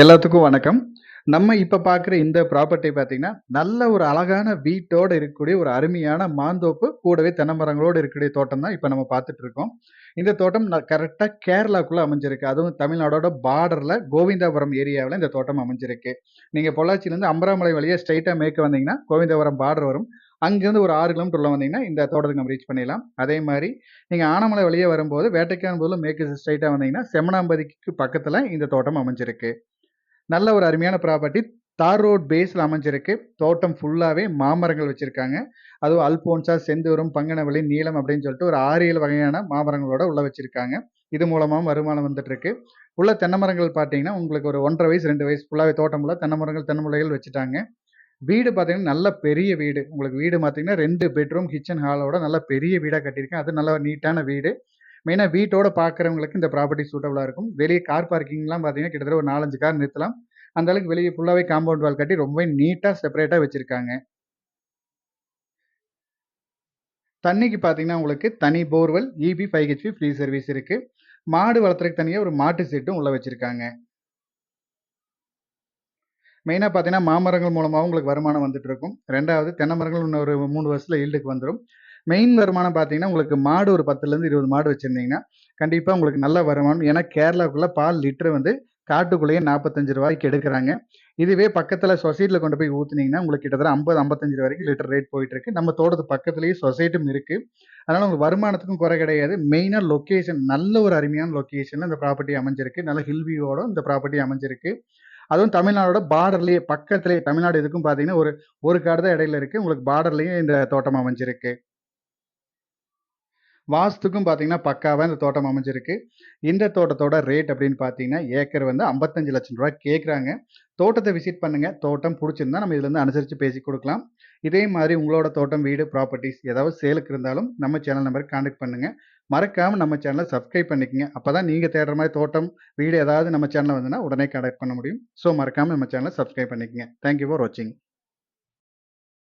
எல்லாத்துக்கும் வணக்கம். நம்ம இப்போ பார்க்குற இந்த ப்ராப்பர்ட்டி பார்த்தீங்கன்னா, நல்ல ஒரு அழகான வீட்டோட இருக்கக்கூடிய ஒரு அருமையான மாந்தோப்பு, கூடவே தென்னை மரங்களோடு இருக்கக்கூடிய தோட்டம் தான் இப்போ நம்ம பார்த்துட்டு இருக்கோம். இந்த தோட்டம் கரெக்டாக கேரளாக்குள்ளே அமைஞ்சிருக்கு. அதுவும் தமிழ்நாடோட பார்டரில் கோவிந்தாபுரம் ஏரியாவில் இந்த தோட்டம் அமைஞ்சிருக்கு. நீங்கள் பொள்ளாச்சியிலேருந்து அம்பராமலை வழியாக ஸ்ட்ரைட்டாக மேற்க வந்தீங்கன்னா, கோவிந்தாபுரம் பார்டர் வரும். அங்கேருந்து ஒரு ஆறு கிலோமீட்டர் உள்ள வந்தீங்கன்னா, இந்த தோட்டத்துக்கு நம்ம ரீச் பண்ணிடலாம். அதே மாதிரி நீங்கள் ஆனமலை வழியே வரும்போது, வேட்டைக்கான வேட்டைக்கான்பூர்ல மேற்கு ஸ்ட்ரைட்டாக வந்தீங்கன்னா, செமனாம்பதிக்கு பக்கத்தில் இந்த தோட்டம் அமைஞ்சிருக்கு. நல்ல ஒரு அருமையான ப்ராப்பர்ட்டி. தார் ரோட் பேஸில் அமைஞ்சிருக்கு. தோட்டம் ஃபுல்லாகவே மாமரங்கள் வச்சுருக்காங்க அதுவும் அல்போன்சா, செந்தூரம், பங்கனவள்ளி, நீளம் அப்படின்னு சொல்லிட்டு ஒரு 6, 7 வகையான மாமரங்களோட உள்ள வச்சுருக்காங்க இது மூலமாக வருமானம் வந்துட்டுருக்கு. உள்ள தென்னை மரங்கள் பார்த்தீங்கன்னா, உங்களுக்கு ஒரு 1 1/2 வயசு, ரெண்டு வயசு ஃபுல்லாவே தோட்டம் தென்னை மரங்கள், தென்னை வச்சுட்டாங்க. வீடு பார்த்தீங்கன்னா, நல்ல பெரிய வீடு. உங்களுக்கு வீடு பார்த்தீங்கன்னா, ரெண்டு பெட்ரூம், கிச்சன், ஹாலோட நல்ல பெரிய வீடாக கட்டியிருக்கேன். அது நல்ல நீட்டான வீடு. மெயினாக வீட்டோட பார்க்குறவங்களுக்கு இந்த ப்ராப்பர்ட்டி சூட்டபுளாக இருக்கும். வெளியே கார் பார்க்கிங்லாம் பார்த்தீங்கன்னா, கிட்டத்தட்ட ஒரு 4, 5 கார் நிறுத்தலாம். அந்த அளவுக்கு வெளியே ஃபுல்லாகவே காம்பவுண்ட் வால் கட்டி ரொம்பவே நீட்டாக செப்பரேட்டாக வச்சுருக்காங்க தண்ணிக்கு பார்த்தீங்கன்னா, உங்களுக்கு தனி borewell, EB five HP free service இருக்கு. மாடு வளர்த்துறதுக்கு தனியாக ஒரு மாட்டு செட்டும் உள்ள வச்சிருக்காங்க. மெயினாக பார்த்தீங்கன்னா, மாமரங்கள் மூலமாக உங்களுக்கு வருமானம் வந்துட்டு இருக்கும். ரெண்டாவது தென்னை மரங்கள் இன்னும் ஒரு மூணு வருஷத்துல ஈல்டுக்கு வந்துடும் மெயின் வருமானம் பார்த்தீங்கன்னா, உங்களுக்கு மாடு ஒரு 10லேருந்து 20 மாடு வச்சுருந்தீங்கன்னா கண்டிப்பாக உங்களுக்கு நல்ல வருமானம். ஏன்னா கேரளாக்குள்ள பால் லிட்டர் வந்து காட்டுக்குள்ளேயே நாற்பத்தஞ்சு ரூபாய்க்கு எடுக்கிறாங்க இதுவே பக்கத்தில் சொசைட்டியில் கொண்டு போய் ஊற்றுனீங்கன்னா உங்களுக்கு கிட்டத்தட்ட 50, 55 வரைக்கும் லிட்டர் ரேட் போயிட்டுருக்கு. நம்ம தோட்டத்து பக்கத்துலேயே சொசைட்டியும் இருக்குது அதனால் உங்களுக்கு வருமானத்துக்கும் குறை கிடையாது. மெயினாக லொக்கேஷன் நல்ல ஒரு அருமையான லொக்கேஷனில் இந்த ப்ராப்பர்ட்டி அமைஞ்சிருக்கு. நல்ல ஹில் வியூவோட இந்த ப்ராப்பர்ட்டி அமைஞ்சிருக்கு. அதுவும் தமிழ்நாடோட பார்டர்லேயே பக்கத்துலேயே தமிழ்நாடு இதுக்கும் பார்த்தீங்கன்னா, ஒரு ஒரு காடு தான் இடையில இருக்குது உங்களுக்கு பார்டர்லேயே இந்த தோட்டம் அமைஞ்சிருக்கு. வாஸ்துக்கும் பார்த்தீங்கன்னா, பக்காவாக இந்த தோட்டம் அமைஞ்சிருக்கு. இந்த தோட்டத்தோட ரேட் அப்படின்னு பார்த்தீங்கன்னா, ஏக்கர் வந்து ஐம்பத்தஞ்சு லட்சம் ரூபா கேட்குறாங்க. தோட்டத்தை விசிட் பண்ணுங்க. தோட்டம் பிடிச்சிருந்தா நம்ம இதுலேருந்து அனுசரித்து பேசி கொடுக்கலாம் இதே மாதிரி உங்களோட தோட்டம், வீடு, ப்ராப்பர்ட்டீஸ் ஏதாவது சேலுக்கு இருந்தாலும் நம்ம சேனல் நம்பருக்கு கான்டாக்ட் பண்ணுங்க. மறக்காமல் நம்ம சேனலை சப்ஸ்கிரைப் பண்ணிக்கங்க. அப்பதான் நீங்கள் தேடுற மாதிரி தோட்டம், வீடு ஏதாவது நம்ம சேனலில் வந்துன்னா உடனே கான்டாக்ட் பண்ண முடியும். ஸோ மறக்காமல் நம்ம சேனலை சப்ஸ்கிரைப் பண்ணிக்கங்க. தேங்க் யூ ஃபார் வாட்சிங்.